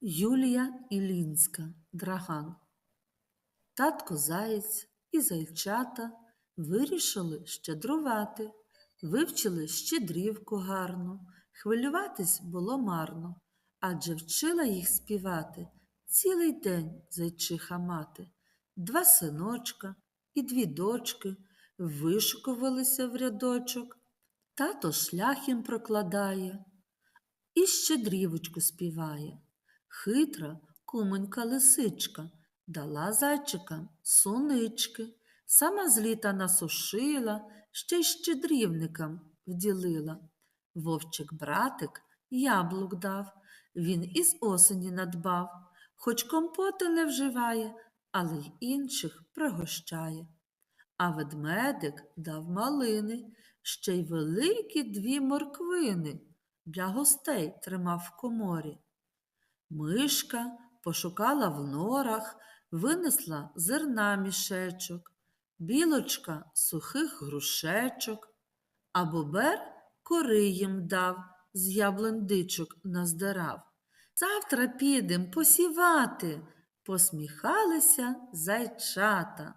Юлія Ілінська, Драган. Татко заєць і зайчата вирішили щедрувати, вивчили щедрівку гарну, хвилюватись було марно, адже вчила їх співати цілий день зайчиха мати. Два синочка і дві дочки вишукувалися в рядочок, тато шлях їм прокладає і щедрівочку співає. Хитра кумонька лисичка дала зайчикам сунички, сама з літа насушила, ще й щедрівникам вділила. Вовчик братик яблук дав, він із осені надбав, хоч компоти не вживає, але й інших пригощає. А ведмедик дав малини, ще й великі дві морквини для гостей тримав в коморі. Мишка пошукала в норах, винесла зерна мішечок, білочка сухих грушечок, а бобер кори їм дав, з яблондичок наздирав. Завтра підем посівати, посміхалися зайчата.